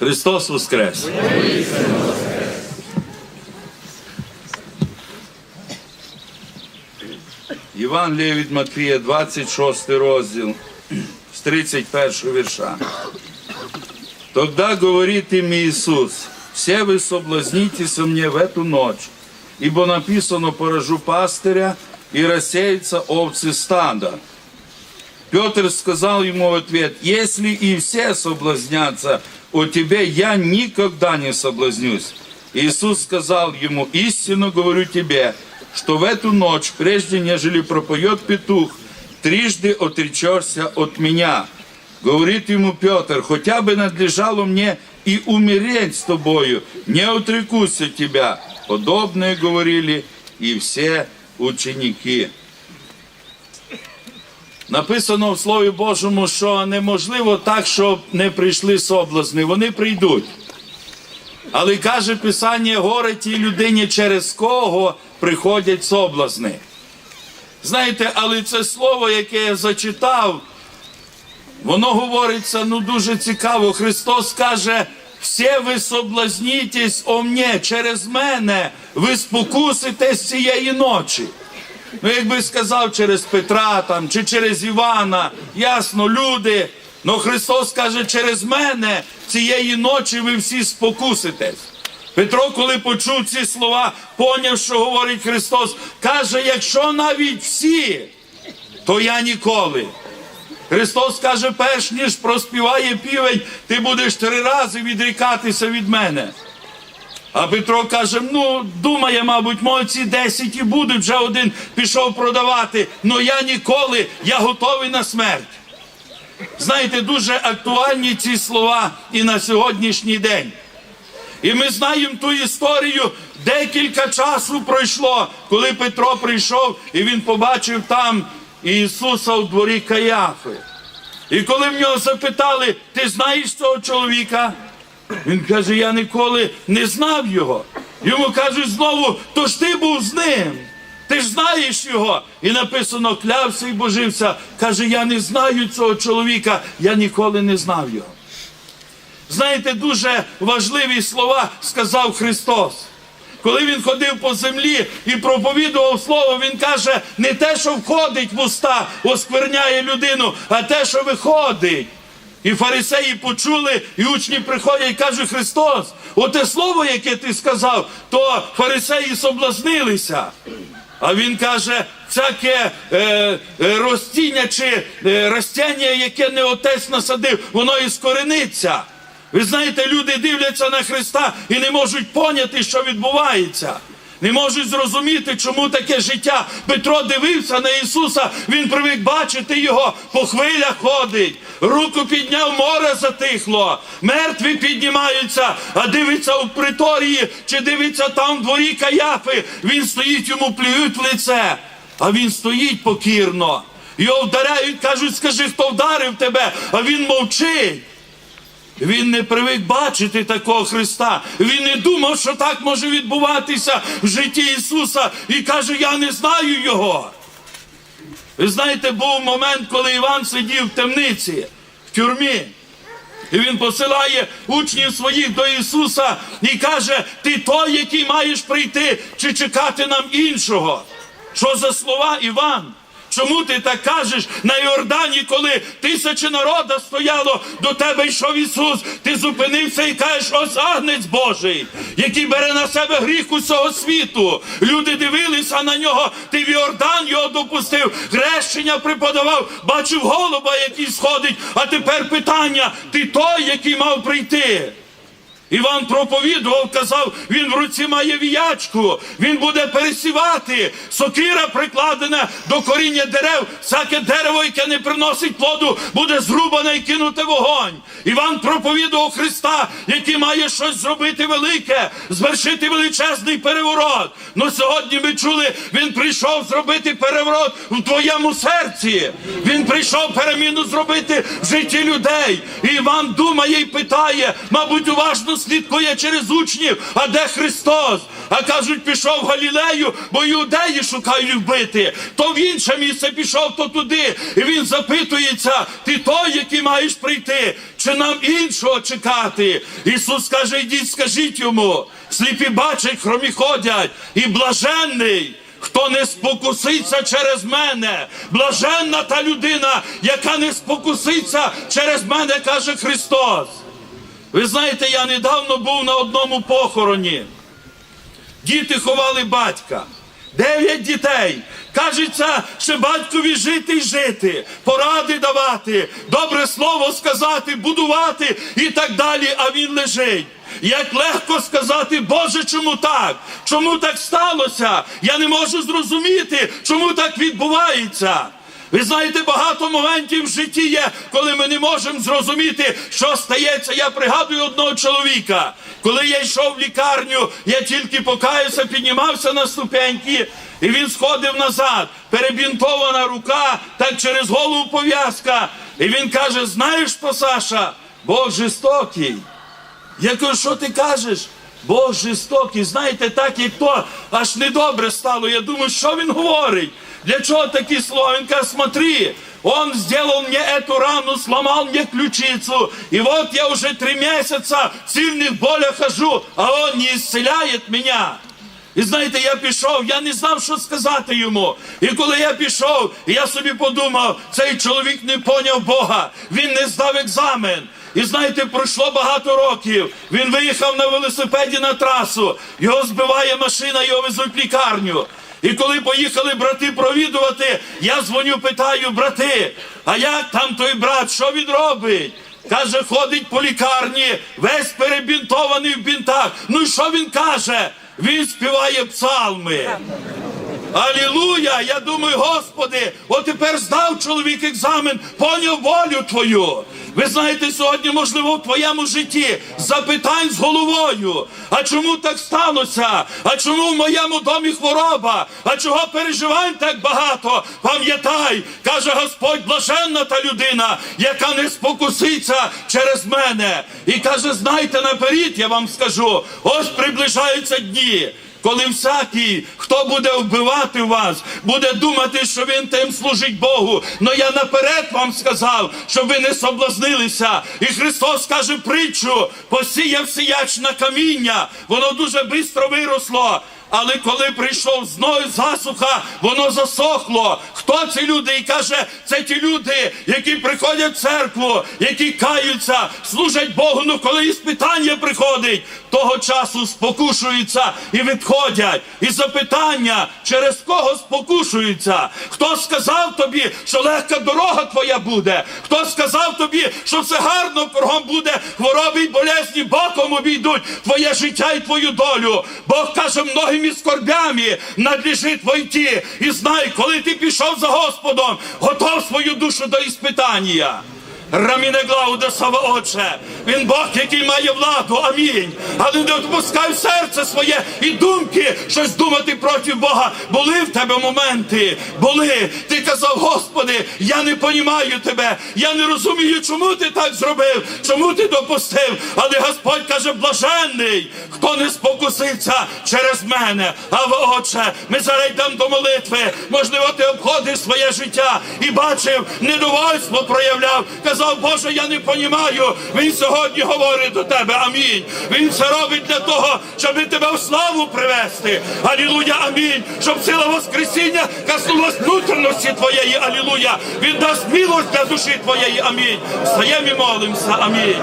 Христос Воскрес! Євангеліє від Матвія, 26 розділ, з 31 вірша. Тогда говорит им Иисус, все вы соблазнитесь мне в эту ночь, ибо написано, поражу пастыря, и рассеются овцы стада. Петр сказал ему в ответ, если и все соблазнятся о тебе, я никогда не соблазнюсь. Иисус сказал ему, истину говорю тебе, что в эту ночь, прежде нежели пропоет петух, трижды отречешься от меня. Говорит ему Петр, хотя бы надлежало мне и умереть с тобою, не отрекусь от тебя. Подобное говорили и все ученики. Написано в Слові Божому, що неможливо так, щоб не прийшли соблазни. Вони прийдуть. Але каже Писання, горе тій людині, через кого приходять соблазни. Знаєте, але це слово, яке я зачитав, воно говориться ну дуже цікаво. Христос каже, всі ви соблазнітесь о мені, через мене ви спокуситесь цієї ночі. Ну, якби сказав через Петра там, чи через Івана, ясно, люди. Ну Христос каже, через мене цієї ночі ви всі спокуситесь. Петро, коли почув ці слова, поняв, що говорить Христос, каже, якщо навіть всі, то я ніколи. Христос каже, перш ніж проспіває півень, ти будеш три рази відрікатися від мене. А Петро каже: ну, думає, мабуть, молодці 10 і будуть, вже один пішов продавати. Ну я ніколи, я готовий на смерть. Знаєте, дуже актуальні ці слова і на сьогоднішній день. І ми знаємо ту історію, декілька часу пройшло, коли Петро прийшов і він побачив там Ісуса у дворі Каяфи. І коли в нього запитали, ти знаєш цього чоловіка? Він каже, я ніколи не знав його. Йому кажуть знову, то ж ти був з ним. Ти ж знаєш його. І написано, клявся і божився. Каже, я не знаю цього чоловіка, я ніколи не знав його. Знаєте, дуже важливі слова сказав Христос. Коли він ходив по землі і проповідував слово, він каже, не те, що входить в уста, оскверняє людину, а те, що виходить. І фарисеї почули, і учні приходять і кажуть, Христос, оте слово, яке ти сказав, то фарисеї соблазнилися. А він каже, всяке е, е, ростіння чи е, ростяння, яке не отець насадив, воно і скорениться. Ви знаєте, люди дивляться на Христа і не можуть поняти, що відбувається. Не можуть зрозуміти, чому таке життя. Петро дивився на Ісуса, він привик бачити його, по хвилях ходить, руку підняв, море затихло, мертві піднімаються, а дивиться у приторії, чи дивиться там в дворі каяфи, він стоїть, йому плюють в лице, а він стоїть покірно. Його вдаряють, кажуть, скажи, хто вдарив тебе, а він мовчить. Він не привик бачити такого Христа. Він не думав, що так може відбуватися в житті Ісуса і каже, я не знаю Його. Ви знаєте, був момент, коли Іван сидів в темниці, в тюрмі. І він посилає учнів своїх до Ісуса і каже: Ти той, який маєш прийти, чи чекати нам іншого. Що за слова, Іван? Чому ти так кажеш на Йордані, коли тисячі народа стояло, до тебе йшов Ісус, ти зупинився і кажеш, ось агнець Божий, який бере на себе гріх усього світу. Люди дивилися на нього, ти в Йордан його допустив, хрещення преподавав, бачив голуба, який сходить, а тепер питання, ти той, який мав прийти. Іван проповідував, казав, він в руці має віячку, він буде пересівати, сокира прикладена до коріння дерев, всяке дерево, яке не приносить плоду, буде зрубане і кинуте вогонь. Іван проповідував Христа, який має щось зробити велике, звершити величезний переворот. Ну сьогодні ми чули, він прийшов зробити переворот в твоєму серці. Він прийшов переміну зробити в житті людей. І Іван думає і питає, мабуть, уважно слідкує через учнів, а де Христос? А кажуть, пішов в Галілею, бо іудеї шукають вбити. То в інше місце пішов, то туди. І він запитується, ти той, який маєш прийти, чи нам іншого чекати? Ісус каже, йдіть, скажіть йому, сліпі бачать, хромі ходять, і блаженний. Хто не спокуситься через мене, блаженна та людина, яка не спокуситься через мене, каже Христос. Ви знаєте, я недавно був на одному похороні. Діти ховали батька. Дев'ять дітей. Кажеться, що батькові жити й жити, поради давати, добре слово сказати, будувати і так далі, а він лежить. Як легко сказати, Боже, чому так? Чому так сталося? Я не можу зрозуміти, чому так відбувається. Ви знаєте, багато моментів в житті є, коли ми не можемо зрозуміти, що стається. Я пригадую одного чоловіка. Коли я йшов в лікарню, я тільки покаявся, піднімався на ступеньки, і він сходив назад. Перебінтована рука, так через голову пов'язка. І він каже: знаєш що, Саша, Бог жорстокий. Я кажу, що ти кажеш? Бог жорстокий, знаєте, так як то аж недобре стало. Я думаю, що він говорить? Для чого такі слова? Він каже, смотри, он сделал мне эту рану, сломал мне ключицу. И вот я уже три месяца в сильных болях хожу, а он не исцеляет меня. І знаєте, я пішов, я не знав, що сказати йому. І коли я пішов, я собі подумав, цей чоловік не поняв Бога, він не здав екзамен. І знаєте, пройшло багато років. Він виїхав на велосипеді на трасу, його збиває машина, його везуть в лікарню. І коли поїхали брати провідувати, я дзвоню, питаю, брати, а як там той брат, що він робить? Каже, ходить по лікарні, весь перебінтований в бінтах. Ну і що він каже? Він співає псалми. Алілуя! Я думаю, Господи, от тепер здав чоловік екзамен, поняв волю Твою. Ви знаєте, сьогодні, можливо, в твоєму житті запитань з головою. А чому так сталося? А чому в моєму домі хвороба? А чого переживань так багато? Пам'ятай, каже Господь, блаженна та людина, яка не спокуситься через мене. І каже, знайте наперед, я вам скажу, ось приближаються дні. Коли всякий, хто буде вбивати вас, буде думати, що він тим служить Богу. Но я наперед вам сказав, щоб ви не соблазнилися. І Христос каже притчу: посіяв сіяч на каміння, воно дуже швидко виросло. Але коли прийшов зною засуха, воно засохло. Хто ці люди? І каже, це ті люди, які приходять в церкву, які каються, служать Богу. Ну коли іспитання приходить, того часу спокушуються і відходять. І запитання, через кого спокушуються? Хто сказав тобі, що легка дорога твоя буде? Хто сказав тобі, що все гарно кругом буде, хвороби й болезні боком обійдуть твоє життя і твою долю? Бог каже, многими скорбями надлежить войти. І знай, коли ти пішов за Господом, готов свою душу до іспитання. Раміне Глауда Сава Отче, він Бог, який має владу, амінь. Але не відпускай серце своє і думки, щось думати проти Бога. Були в тебе моменти, були. Ти казав, Господи, я не понімаю тебе, я не розумію, чому ти так зробив, чому ти допустив. Але Господь каже, блаженний, хто не спокуситься через мене. А Отче, ми зараз йдемо до молитви. Можливо, ти обходиш своє життя і бачив, недовольство проявляв. Казав, Боже, я не понімаю. Він сьогодні говорить до тебе. Амінь. Він це робить для того, щоб тебе в славу привести. Алілуя, амінь. Щоб сила Воскресіння коснулась внутрішності твоєї. Алілуя. Він дасть милость для душі твоєї. Амінь. Встаємо і молимося. Амінь.